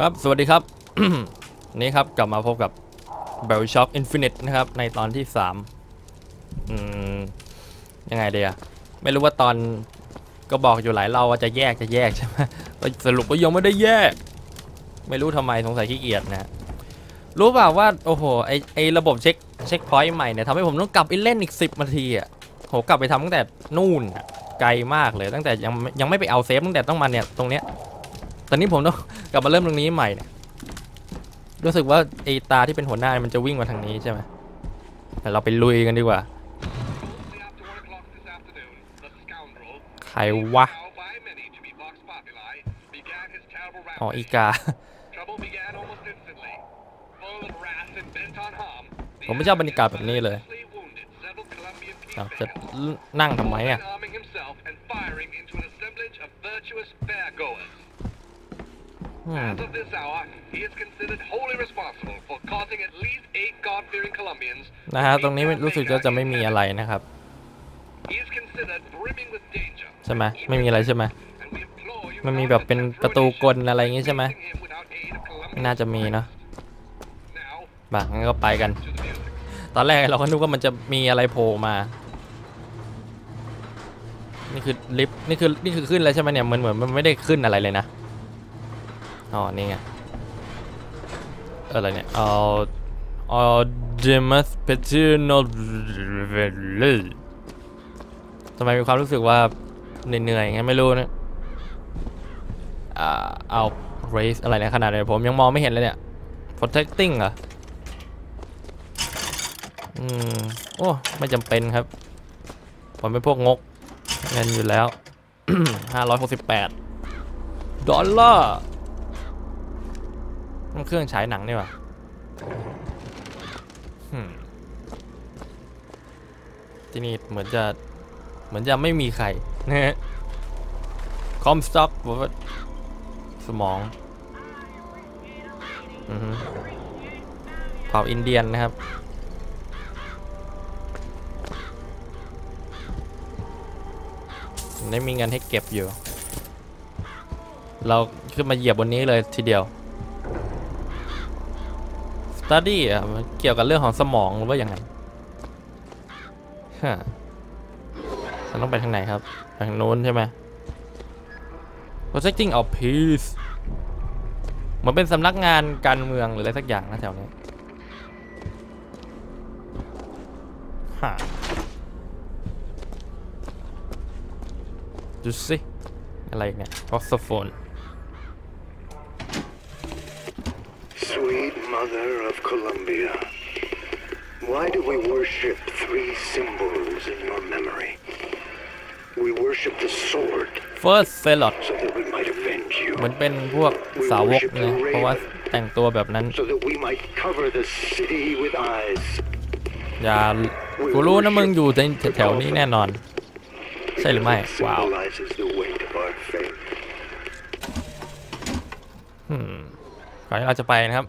ครับ สวัสดีครับ นี่ครับ กลับมาพบกับ b e l l Shock Infinite นะครับ ในตอนที่ 3 อืม ยังไงเดียไม่รู้ว่าตอนก็บอกอยู่หลายเราว่าจะแยกจะแยกใช่ไหมสรุปว่ายังไม่ได้แยก ไม่รู้ทำไมสงสัยขี้เกียจนะรู้เปล่าว่า โอ้โห ไอไอระบบเช็คเช็คพอยต์ใหม่เนี่ยทำให้ผมต้องกลับไปเล่นอีก 10นาทีอะโหกลับไปทำตั้งแต่นู่นไกลมากเลยตั้งแต่ยังยังไม่ไปเอาเซฟตั้งแต่ต้องมาเนี่ยตรงเนี้ย ตอนนี้ผมต้องกลับมาเริ่มตรงนี้ใหม่เนี่ยรู้สึกว่าไอตาที่เป็นหัวหน้ามันจะวิ่งมาทางนี้ใช่ไหมแต่เราไปลุยกันดีกว่า After one o'clock this afternoon, the scoundrel, ใครวะ now by many to be Vox Populi, began his terrible อ๋ออี rampage. กา Trouble began almost instantly. Full of wrath and bent on harm, the ผมไม่ชอบบรรยากาศแบบนี้เลย mercilessly wounded several Colombian key อ้าวจะ fans, นั่งทำไมอะ As of this hour, he is considered wholly responsible for causing at least eight God-fearing Colombians นะฮะตรงนี้รู้สึกว่าจะไม่มีอะไรนะครับ He is considered brimming with danger. ใช่ไหมไม่มีอะไรใช่ไหม And we implore you มันมี not แบบเป็น attempt ประตูกล further อะไรอย่างงี้ใช่ไหม facing him without aid of Colombian ไม่น่าจะมีเนาะ Now บ่างั้นก็ไปกัน to the music. ตอนแรกเราก็นึกว่ามันจะมีอะไรโผล่มา นี่คือลิฟต์นี่คือนี่คือขึ้นแล้วใช่ไหมเนี่ยมันเหมือนมันไม่ได้ขึ้นอะไรเลยนะ อ๋อ นี่ไงเอออะไรเนี่ยเอาเอาเดมัสเพติโนเวลทำไมมีความรู้สึกว่าเหนื่อยๆงั้นไม่รู้นะอ่าเอา raise อะไรเนี่ยขนาดไหนผมยังมองไม่เห็นเลยเนี่ย protecting เหรอ อืม โอ้ ไม่จำเป็นครับ ผมเป็นพวกงกเงินอยู่แล้ว 568 ดอลลาร์ มันเครื่องฉายหนังนี่ว่าอืมที่นี่เหมือนจะเหมือนจะไม่มีใครนะฮะคอมสต็อกบอกว่าสมองเผ่าอินเดียนนะครับ ได้มีเงินให้เก็บอยู่ เราขึ้นมาเหยียบบนนี้เลยทีเดียว study อะมันเกี่ยวกับเรื่องของสมองหรือว่าอย่างไงฮะมันต้องไปทางไหนครับทางโน้นใช่ไหม protecting our peace เหมือนเป็นสำนักงานการเมืองหรืออะไรสักอย่างนะแถวนี้ฮะดูสิอะไรเนี่ยออกซโฟน Mother of Columbia, why do we worship three symbols in your memory? We worship the sword First s e l o t so that we might avenge you, เหมือนเป็นพวกสาวกนะเพราะว่าแต่งตัวแบบนั้น so that we might cover the city with eyes. อย่ากูรู้นะมึงอยู่ในแถวๆนี้แน่นอน ใช่หรือไม่ ว้าว Symbolizes the weight of our faith. อืมก่อนที่เราจะไปนะครับ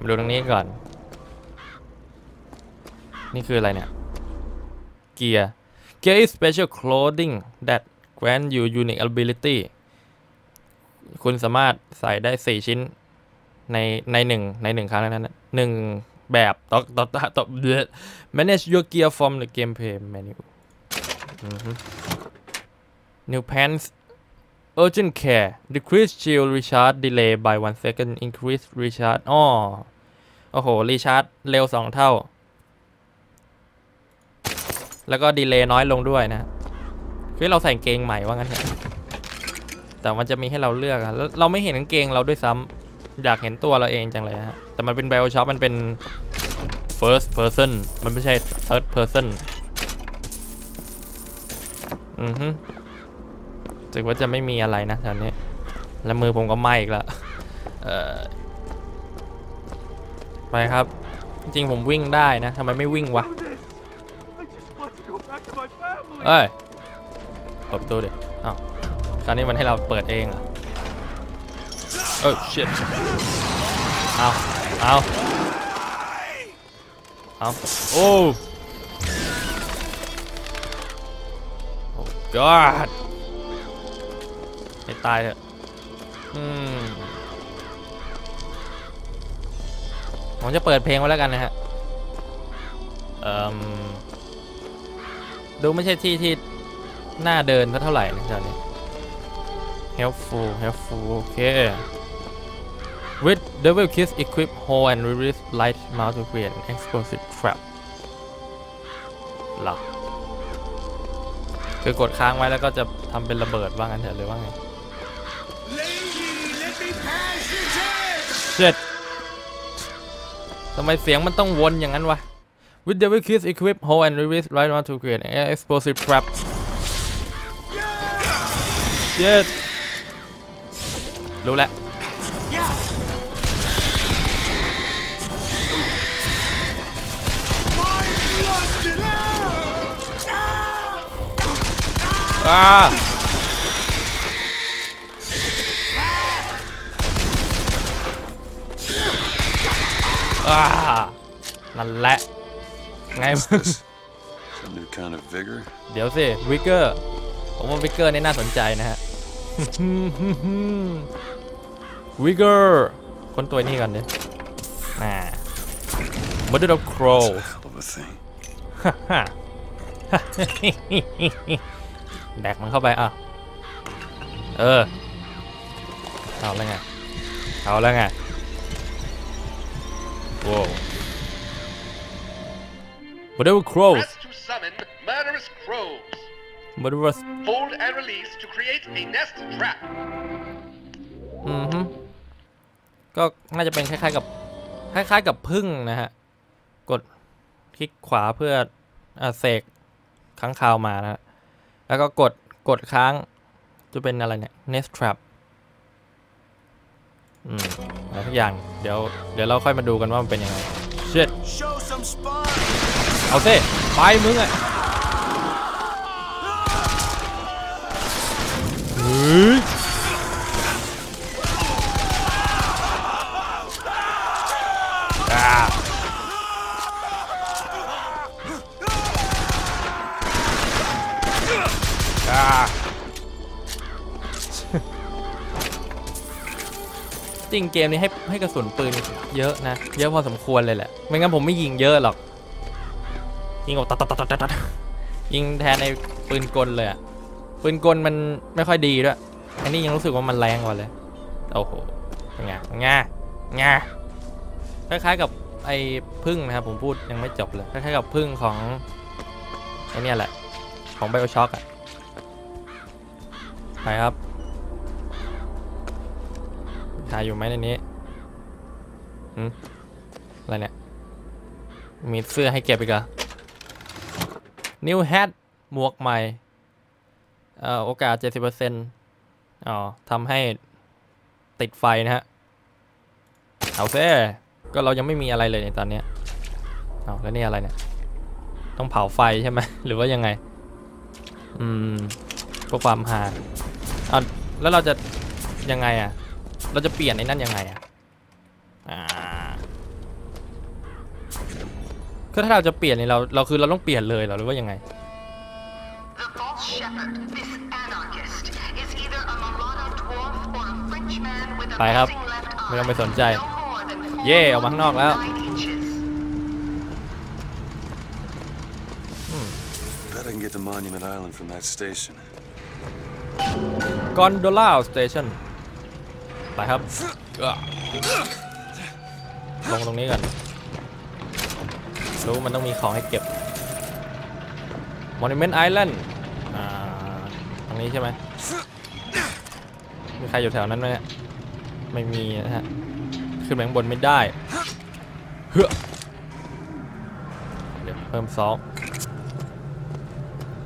มาดูตรงนี้ก่อน นี่คืออะไรเนี่ย เกียร์ Gear is special clothing that grant you unique ability คุณสามารถใส่ได้ 4 ชิ้น ในในหนึ่งในหนึ่งครั้งนั้นนะหนึ่งแบบต่อต่อต่อต่อ manage your gear from the gameplay menu new pants urgent care decrease shield recharge delay by one second increase recharge อ๋อโอ้โห รีชาร์จเร็ว2เท่า แล้วก็ดีเลย์น้อยลงด้วยนะคือเราใส่เกงใหม่ว่างั้นเถอะแต่มันจะมีให้เราเลือกอะแล้วเราไม่เห็นกางเกงเราด้วยซ้ำอยากเห็นตัวเราเองจังเลยฮะ แต่มันเป็น b บ o s h o p มันเป็น first person มันไม่ใช่ third person อือฮึ รู้สึกว่าจะไม่มีอะไรนะแถวนี้ แล้วมือผมก็ไหม้อีกล้วเอ่อไปครับ จริงผมวิ่งได้นะทำไมไม่วิ่งวะเอ้ยเปิดประตูดิอ้าวคราวนี้มันให้เราเปิดเองเหรอเออ shit เอาเอาเอาโอ้โอ้ god ให้ตายเถอะอืมผมจะเปิดเพลงไว้แล้วกันนะฮะเอ่อดูไม่ใช่ที่ที่หน้าเดินเท่าไหร่นะตอนนี้ helpful helpful โอเค with devil kiss equip hole and release light mount to create an explosive trap หรอคือกดค้างไว้แล้วก็จะทำเป็นระเบิดว่างั้นเถอะหรือว่าไง เจ็ดทำไมเสียงมันต้องวนอย่างนั้นวะ With Devil Kiss equip hole and release right one to create an explosive trap เจ็ดรู้แล้วอ่า อ่านั่นแหละไงมึง Some new kind of vigor? เดี๋ยวสิวิกเกอร์ผมว่าวิกเกอร์นี่น่าสนใจนะฮะ วิกเกอร์คนตัวนี้ก่อนดิน่า Murder of Crows Hell of a thing. แดกมันเข้าไปอะเออ เอาแล้วไง เอาแล้วไง โว้ว Whatever crows Press to summon murderous crows. murderous Hold and release to create a nest trap. อือฮึก็น่าจะเป็นคล้ายๆกับคล้ายๆกับพึ่งนะฮะ กดคลิกขวาเพื่ออ่าเสกค้างคาวมานะฮะแล้วก็กดกดค้างจะเป็นอะไรเนี่ย nest trap อืมอะไรทุกอย่างเดี๋ยวเดี๋ยวเราค่อยมาดูกันว่ามันเป็นยังไงเชิดเอาสิไปมึงอะเฮ้ย ริงเกมนี้ให้ให้กระสุนปืนเยอะนะ เยอะพอสมควรเลยแหละ ไม่งั้นผมไม่ยิงเยอะหรอก ยิงออกตัดตัดตัดตัดตัดยิงแทนในปืนกลเลยอะปืนกลมันไม่ค่อยดีด้วย อันนี้ยังรู้สึกว่ามันแรงกว่าเลย โอ้โหเป็นไงงางาคล้ายๆกับไอ้พึ่งนะครับผมพูดยังไม่จบเลย คล้ายๆกับพึ่งของไอ้เนี่ยแหละ ของไบโอช็อคอะไปครับ ถ่ายอยู่ไหมในนี้หืมอะไรเนี่ย มีเสื้อให้เก็บอีกเหรอ New Hat หมวกใหม่ เอ่อ โอกาส 70%อ๋อทำให้ติดไฟนะฮะ เอาเซ่ก็เรายังไม่มีอะไรเลยในตอนนี้ยเอาแล้วนี่อะไรเนี่ย ต้องเผาไฟใช่ไหม หรือว่ายังไง อืมเพื่อความหาอะแล้วเราจะยังไงอะ เราจะเปลี่ยนไอ้นั่นยังไงอะอ่าคือถ้าเราจะเปลี่ยนเนี่ยเราเราคือเราต้องเปลี่ยนเลยเหรอหรือว่ายังไง The false shepherd, this anarchist, is either a marauder dwarf or a Frenchman with a ไปครับ missing left ไม่ต้อง eye. ไปสนใจ No more than four เย่ออกมาข้างนอกแล้ว nine inches. Bet I can get to Monument Island from that station. กอนโดล่าสเตชัน ไปครับ ลงตรงนี้ก่อนรู้มันต้องมีของให้เก็บ Monument Island ตรงนี้ใช่ไหมมีใครอยู่แถวนั้นไหมไม่มีนะฮะ ขึ้นไปข้างบนไม่ได้เฮ้อเดี๋ยวเพิ่มสอง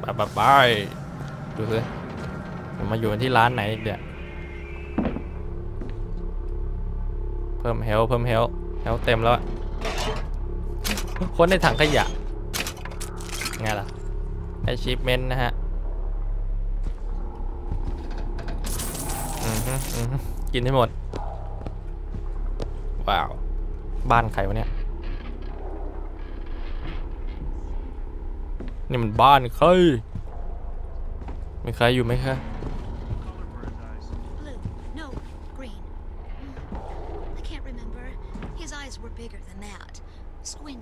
ไปไปไปดูสิมาอยู่ที่ร้านไหนอีกเนี่ยเพิ่มเฮลเพิ่มเฮลเฮลเต็มแล้วคนในถังขยะไงล่ะ achievement นะฮะอือฮึอือฮึกินให้หมด ว้าว บ้านใครวะเนี่ย นี่มันบ้านใครมีใครอยู่ไหมคะ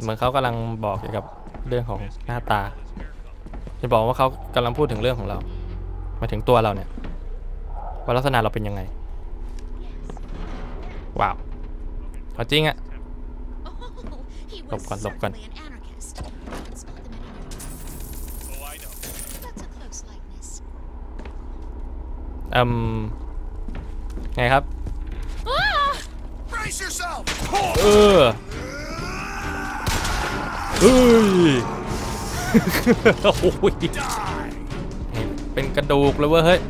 เหมือนเขากำลังบอกเกี่ยวกับเรื่องของหน้าตา จะบอกว่าเขากำลังพูดถึงเรื่องของเราหมายถึงตัวเราเนี่ย ว่าลักษณะเราเป็นยังไง ว้าวเอาจริงอะ Oh, he Lộc was con, lộc con. certainly an anarchist. Haven't spot them anymore. Oh, I know. That's a close likeness. อืมไงครับ Brace yourself! เออ เฮ้ยโอ้ยเป็นกระดูกเลยเว้ยเฮ้ย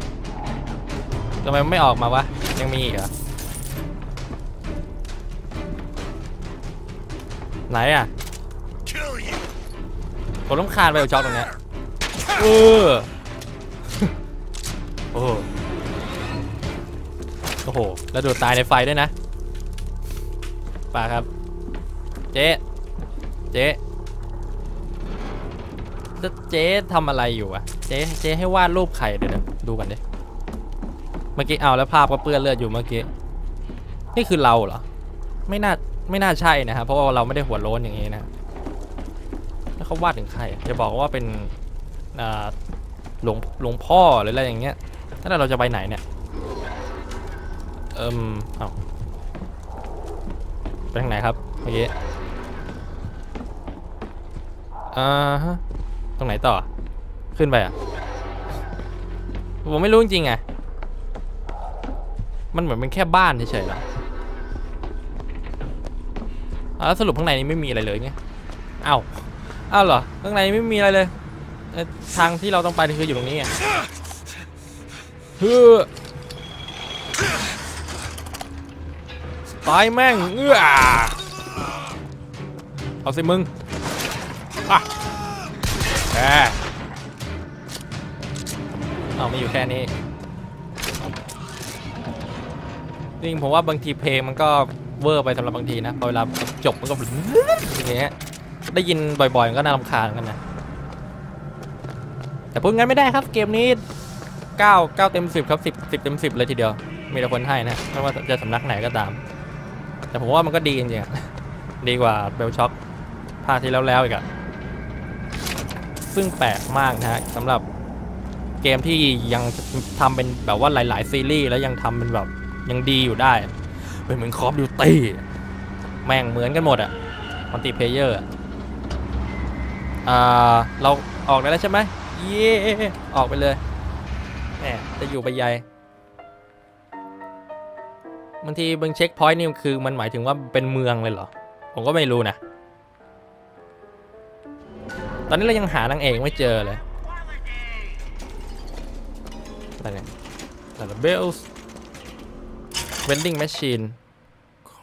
ทำไมไม่ออกมาวะ ยังมีอีกเหรอ ไหนอะผมต้องคานไปกับช็อตตรงเนี้ยเออโอ้โหโอ้โห แล้วดูตายในไฟด้วยนะป่าครับ เจ๊ เจ๊ แล้วเจ๊ทำอะไรอยู่อะเจ๊เจ๊ให้วาดรูปไข่เดี๋ยวนะดูกันดิเมื่อกี้เอาแล้วภาพก็เปื้อนเลือดอยู่เมื่อกี้นี่คือเราเหรอไม่น่าไม่น่าใช่นะครับเพราะว่าเราไม่ได้หัวโล้นอย่างนี้นะแล้วเขาวาดถึงใครจะบอกว่าเป็นหลวงหลวงพ่อหรืออะไรอย่างเงี้ยแล้วเราจะไปไหนเนี่ยเอิมเอาไปทางไหนครับเมื่อกี้อ่าฮะ รงไหนต่อ ขึ้นไปอะ ผมไม่รู้จริงไงมันเหมือนเป็นแค่บ้านเฉยๆเหรออะแล้วสรุปข้างในนี้ไม่มีอะไรเลยไงเอ้าอ้าวเหรอ ข้างในไม่มีอะไรเลย ทางที่เราต้องไปคืออยู่ตรงนี้ไงฮ้อตายแม่งเอื้อเอาสิมึงอะ แเอาไม่อยู่แค่นี้จริงผมว่าบางทีเพลงมันก็เวอร์ไปสำหรับบางทีนะพอเวลาจบมันก็อย่างเงี้ยได้ยินบ่อยๆก็น่ารำคาญกันนะแต่พูดงั้นไม่ได้ครับเกมนี้ 9 9 เต็ม 10 ครับ 10 10 เต็ม 10 เลยทีเดียว มีแต่คนให้นะไม่ว่าจะสำนักไหนก็ตาม แต่ผมว่ามันก็ดีจริงๆดีกว่าเบลช็อคภาคที่แล้วๆอีกอะ ซึ่งแปลกมากนะฮะสำหรับเกมที่ยังทำเป็นแบบว่าหลาย ๆ ซีรีส์แล้วยังทำเป็นแบบยังดีอยู่ได้เป็นเหมือนคอฟดิวตี้แม่งเหมือนกันหมดอะมัลติเพเยอร์อ่าเราออกได้แล้วใช่ไหมเย้ออกไปเลยแหมจะอยู่ไปใหญ่บางทีบางเช็คพอยต์นี่คือมันหมายถึงว่าเป็นเมืองเลยเหรอ ผมก็ไม่รู้นะ อนนี้เรายังหานางเอกไม่เจอเลยอะไรเนี่ยแต่ละ bells vending machine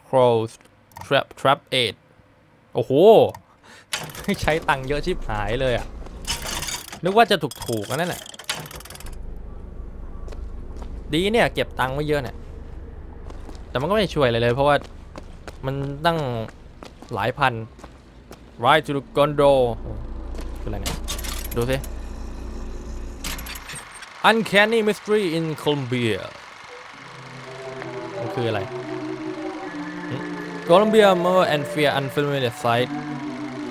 close trap trap 8โอ้โห ใช้ตังค์เยอะชิบหายเลยอะนึกว่าจะถูกถูกๆนั่นแหละดีเนี่ย เก็บตังค์ไว้เยอะเนี่ย แต่มันก็ไม่ช่วยอะไรเลย เพราะว่ามันตั้งหลายพัน Ride to the Gondo คืออะไรเนี่ย ดูสิ Uncanny Mystery in Colombia มันคืออะไร Colombia More and Fear Unfamiliar Sight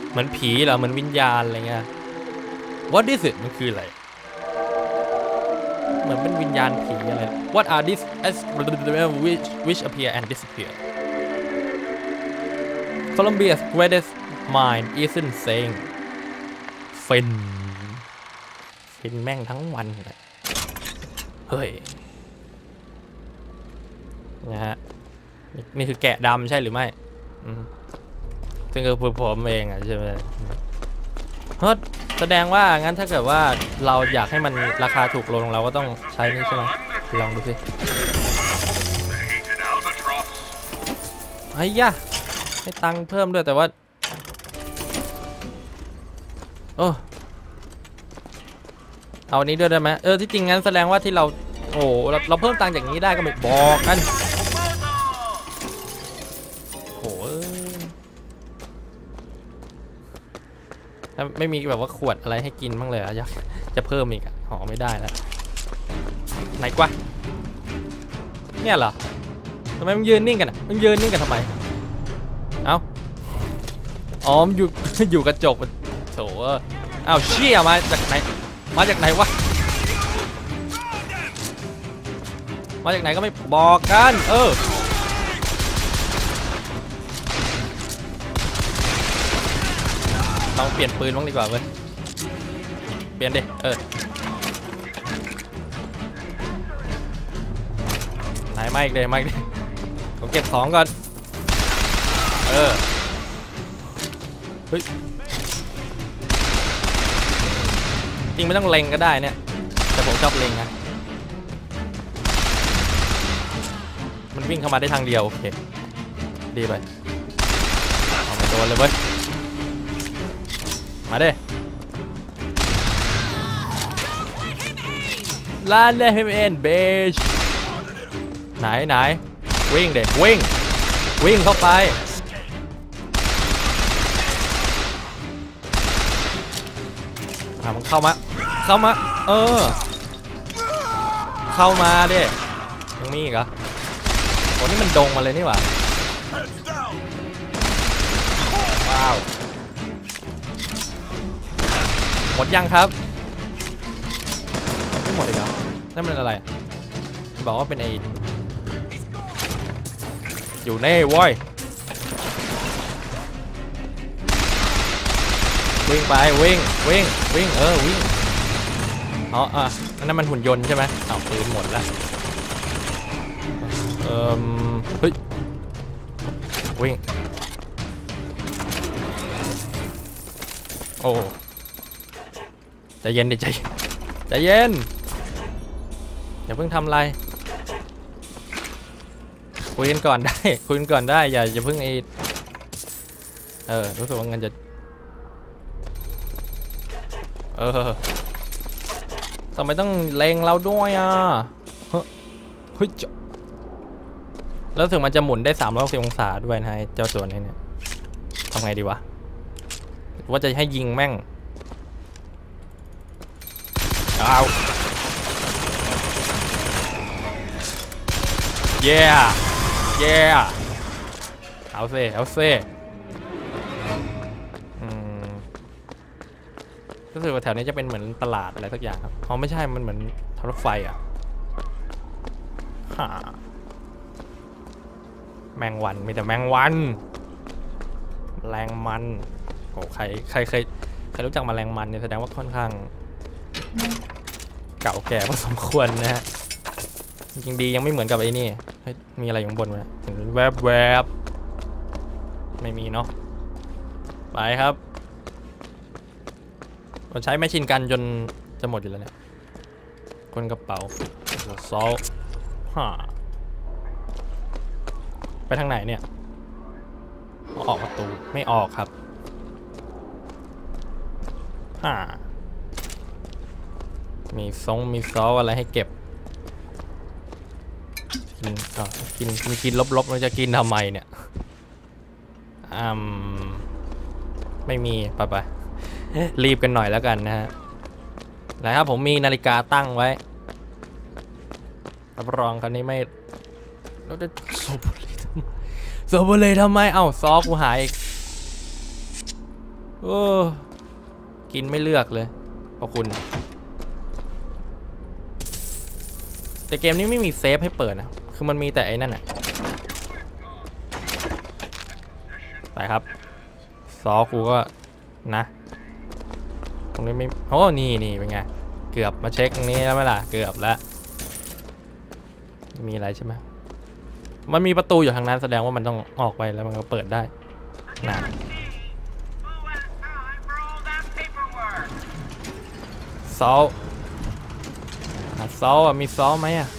เหมือนผีเหรอ เหมือนวิญญาณอะไรเงี้ย What is it มันคืออะไร เหมือนเป็นวิญญาณผีอะไร What are these as which which appear and disappear Colombia's greatest mind isn't saying ฟินฟินแม่งทั้งวันเลยเฮ้ยนะฮะนี่คือแกะดำใช่หรือไม่ซึ่งคือผมเองอะใช่ไหมเฮ้ยแสดงว่างั้นถ้าเกิดว่าเราอยากให้มันราคาถูกลงเราก็ต้องใช้นี่ใช่ไหมลองดูสิไอ้ยะให้ตังค์เพิ่มด้วยแต่ว่า โอ้เอาอันนี้ด้วยได้ไหมเออที่จริงงั้นแสดงว่าที่เราโอ้เราเราเพิ่มตังค์จากนี้ได้ก็ไม่บอกกันโอ้ถ้าไม่มีแบบว่าขวดอะไรให้กินบ้างเลยอะอยากจะเพิ่มอีกอะหอไม่ได้แล้วไหนกว่าเนี่ยเหรอทำไมมันยืนนิ่งกันอะมันยืนนิ่งกันทำไมเอ้าอ๋อมอยู่อยู่กระจกมัน อ้าวเชี่ยมาจากไหน มาจากไหนวะ มาจากไหนก็ไม่บอกกัน เออต้องเปลี่ยนปืนบ้างดีกว่าเว้ย เปลี่ยนดิ เออ ไหนมาอีกเลยมาอีกเลยผมเก็บของก่อน เออ เฮ้ย จริงไม่ต้องเล็งก็ได้เนี่ย แต่ผมชอบเล็งนะมันวิ่งเข้ามาได้ทางเดียว โอเค ดีไปเอาไม่โดนเลยเว้ย มาเด้ลานเดฮิมเอ็นเบชไหนไหนวิ่งเด็วิ่ง วิ่งเข้าไปอะมันเข้ามา เข้ามา เออ เข้ามาดิยังมีอีกเหรอโอ้นี่มันดงมาเลยนี่หว่าว้าวหมดยังครับไม่หมดอีกเหรอนั่นมันอะไร บอกว่าเป็นไออยู่ในโว้ยวิ่งไปวิ่งวิ่งวิ่งเออวิ่ง อ๋ออะอันนั้นมันหุ่นยนต์ใช่ไหมอ้าวปืนหมดแล้วเอ่มเฮ้ยวิ่งโอ้ใจเย็นดิใจเย็นใจเย็นอย่าเพิ่งทำอะไรคุยกันก่อนได้คุยกันก่อนได้อย่าอย่าเพิ่งไอเออรู้สึกว่าเงินจะเออ ทำไมต้องเลงเราด้วยอะเฮ้ยเจ้าแล้วถึงมันจะหมุนได้ 360 องศาด้วยนะเจ้าตัวนี้เนี่ยทำไงดีวะ ว่าจะให้ยิงแม่งอ้าวเย้เย้เอาเซ่เอาเซ่ รู้สึกว่าแถวนี้จะเป็นเหมือนตลาดอะไรสักอย่างครับอ๋อไม่ใช่มันเหมือนทางรถไฟอะฮ่าแมงวันมีแต่แมงวันแมลงมันโอ้ใครใครเคยใครรู้จักแมลงมันเนี่ยแสดงว่าค่อนข้าง เก่าแก่พอสมควรนะฮะจริงดียังไม่เหมือนกับไอ้นี่มีอะไรอยู่บนวะเห็นแวบแวบไม่มีเนาะไปครับ มันใช้แมชชีนกันจนจะหมดอยู่แล้วเนี่ย คนกระเป๋าซอลฮ่าไปทางไหนเนี่ย ออกประตู ไม่ออกครับฮ่ามีซงมีซอสอะไรให้เก็บ กินอะกินกินกินลบๆมันจะกินทำไมเนี่ยอืมไม่มี ไปไป รีบกันหน่อยแล้วกันนะฮะนะครับผมมีนาฬิกาตั้งไว้รับรองครั้นี้ไม่เราจะโซบุเรทำไมโซบุเรทำไม เอ้าซอกูหายอีกโอ้กินไม่เลือกเลยขอบคุณ แต่เกมนี้ไม่มีเซฟให้เปิดนะ คือมันมีแต่ไอ้นั่นอะไปครับ ซอกูก็นะ รงนี้ไม่โอ้นี่นี่เป็นไง เกือบมาเช็คตรงนี้แล้วไหมล่ะ เกือบแล้ว มีอะไรใช่ไหมมันมีประตูอยู่ทางนั้นแสดงว่ามันต้องออกไปแล้วมันก็เปิดได้นะซอลซอลมีซอลไหมอะ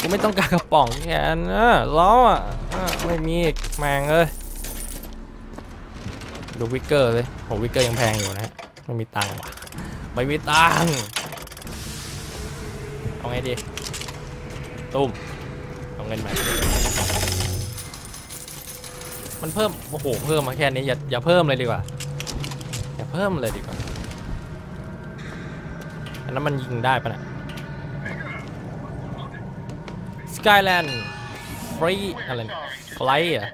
กูไม่ต้องการกระป๋องแค่นั้นนะล้ออะไม่มีแมงเอ้ยดูวิกเกอร์เลยโหวิกเกอร์ยังแพงอยู่นะฮะ ไม่มีตังค์ว่ะ ไม่มีตังค์เอาไงดี ตุ้ม เอาเงินมามันเพิ่ม โอ้โห เพิ่มมาแค่นี้ อย่า อย่าเพิ่มเลยดีกว่า อย่าเพิ่มเลยดีกว่า อันนั้นมันยิงได้ปะนะ Skyland Free อะไรไฟอะ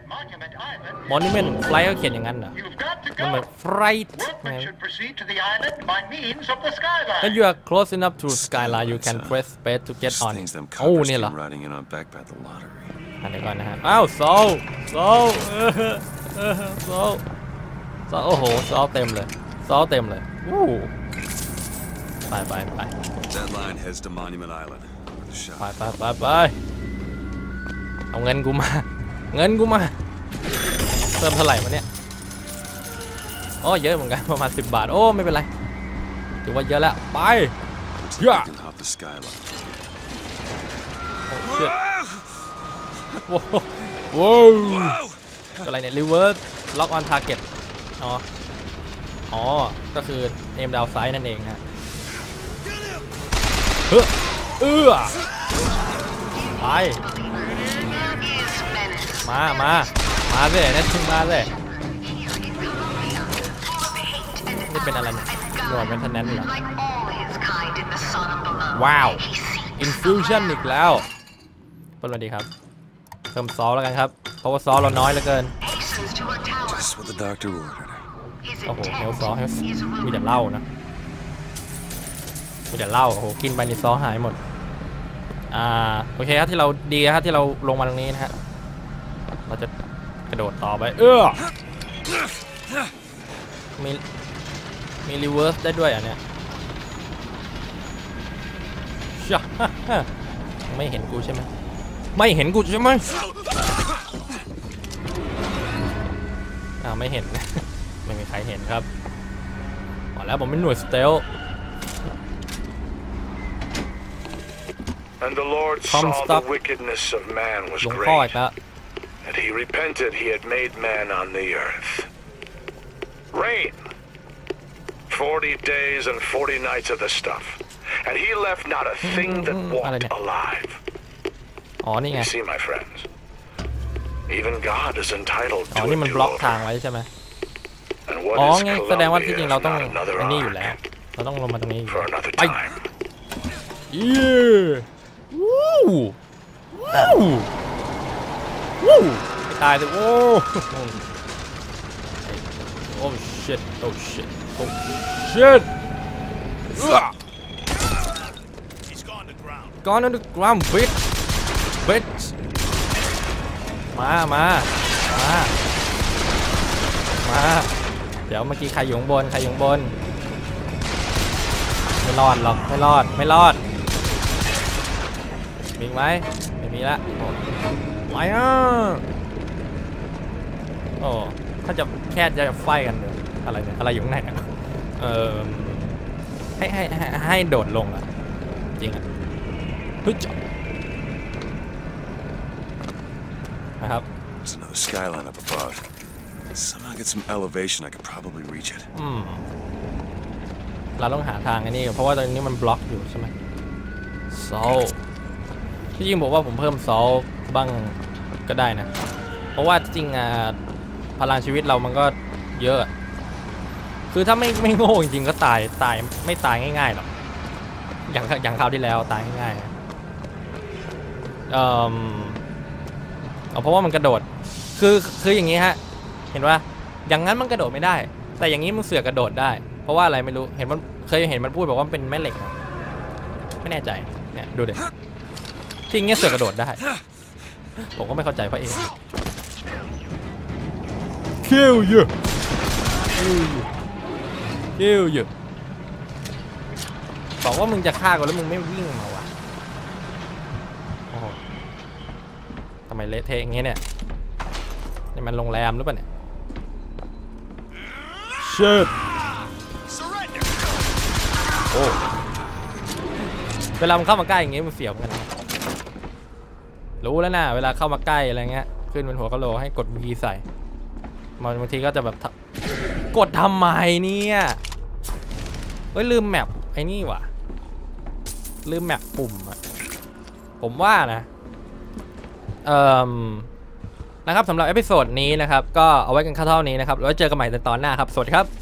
monument flight ก็เขียนอย่างนั้นเหรอ You've got to มันเหมือน go. flight Workmen should proceed to the island by means of the skyline. when you are close enough to skyline you can press space to get Just on things them โอ้ coppers เนี่ยเหรอ came riding in on back by the lottery. อันนี้ก่อนนะฮะ อ้าวโซลโซลเออเออโซลโซลโอ้โหโซลเต็มเลยโซลเต็มเลยวู้ไปไปไป That line heads to Monument Island. Where the ไป shot. ไปไปไปเอาเงินกูมา เงินกูมา เติมเท่าไหร่มาเนี่ยโอ้เยอะเหมือนกันประมาณ 10 บาท โอ้ ไม่เป็นไร ถือว่าเยอะแล้ว ไป You Yeah. can hop the skyline. โอ้เชี่ยโว้วโว้วอะไรเนี่ย reverse lock on target อ๋อ อ๋อ ก็คือ aim down sight นั่นเองฮะเฮ้อเอื้อไป Is menace. มา มา มาเลยนั่นถึงมาเลยนี่เป็นอะไรเนี่ยหน่วย maintenance เหรอ Like all his kind in the sun below. ว้าว He seeks infusion อีกแล้วสวัสดีครับเพิ่มซอสแล้วกันครับ เพราะว่าซอสเราน้อยเหลือเกิน hastens to her tower. Just what the doctor ordered. His โอ้โห intent เฮลซอสเฮล is มี ruin. แต่เหล้านะมีแต่เหล้าโอ้โหกินไปนี่ซอสหายหมดอ่าโอเคครับที่เราดีครับที่เราลงมาตรงนี้นะฮะเราจะ กระโดดต่อไป เออมีมีรีเวิร์สได้ด้วยอะเนี่ยช่าไม่เห็นกูใช่ไหมไม่เห็นกูใช่ไหมอ้าวไม่เห็น ไม่มีใครเห็นครับบอกแล้วผมเป็นหน่วยสเตล And the Lord Come saw stop. the wickedness of man was หลวงพ่ออีก great, แล้ว and he repented he had made man on the earth. Rain. Forty days and forty nights of the stuff. And he left not a thing that walkedอะไรเนี่ย? alive. อ๋อ นี่ไง You see, my friends, even God is entitled อ๋อ to นี่ a มัน do บล็อกทาง over. ไว้ใช่ไหม And what อ๋อ is ไงแสดงว่าที่ Columbia จริง if เราต้อง not another อันนี้อยู่แล้ว ark? เราต้องลงมาตรงนี้อยู่ For another ไป time. เย้วู้วู้ วู้ไม่ตายเลยโอ้โอ้ shit โอ้ shit โอ้ shit เอื้อ He's gone to ground. gone on the ground bitch bitch มามามามาเดี๋ยวเมื่อกี้ใครอยู่ข้างบนใครอยู่ข้างบนไม่รอดหรอกไม่รอดไม่รอดมีอีกไหมไม่มีละ โอ้ไปอะโอ้ถ้าจะแค่จะไฟกันเดี๋ยวอะไรเนี่ยอะไรอยู่ข้างในอะเออให้ให้ให้ให้โดดลงอะจริงอะเฮ้ยจ๊ะนะครับ There's another skyline up above. Somehow get some elevation, I could probably reach it. อืมเราต้องหาทางไอ้นี่ก่อนเพราะว่าตอนนี้มันบล็อกอยู่ใช่ไหมโซลที่จริงผมว่าผมเพิ่มโซล บ้างก็ได้นะ เพราะว่าจริงๆอะพลังชีวิตเรามันก็เยอะ คือถ้าไม่ไม่โง่จริงๆก็ตายตายไม่ตายง่ายๆหรอก อย่างอย่างคราวที่แล้วตายง่ายๆเอ่อเพราะว่ามันกระโดด คือคืออย่างนี้ฮะ เห็นว่าอย่างนั้นมันกระโดดไม่ได้ แต่อย่างนี้มันเสือกกระโดดได้ เพราะว่าอะไรไม่รู้ เห็นมันเคยเห็นมันพูดบอกว่าเป็นแม่เหล็ก ไม่แน่ใจ เนี่ยดูเด็ที่อย่างเงี้ยเสือกกระโดดได้ ผมก็ไม่เข้าใจพระเอกคิวยูคิวยูบอกว่ามึงจะฆ่ากูแล้วมึงไม่วิ่งมาวะโอ้โหทำไมเละเทะอย่างเงี้ยเนี่ยนี่มันโรงแรมหรือเปล่าเนี่ย shit Surrender. โอ้เวลามันเข้ามาใกล้อย่างเงี้ยมันเสียวเหมือนกันนะ รู้แล้วนะเวลาเข้ามาใกล้อะไรเงี้ย ขึ้นเป็นหัวกะโหลกให้กดวีใส่มันบางทีก็จะแบบกดทำไมเนี่ยเฮ้ยลืมแมปไอ้นี่ว่ะ ลืมแมปปุ่มอะผมว่านะเอ่อนะครับสำหรับเอพิโซดนี้นะครับ ก็เอาไว้กันแค่เท่านี้นะครับ แล้วเจอกันใหม่ในตอนหน้าครับ สวัสดีครับ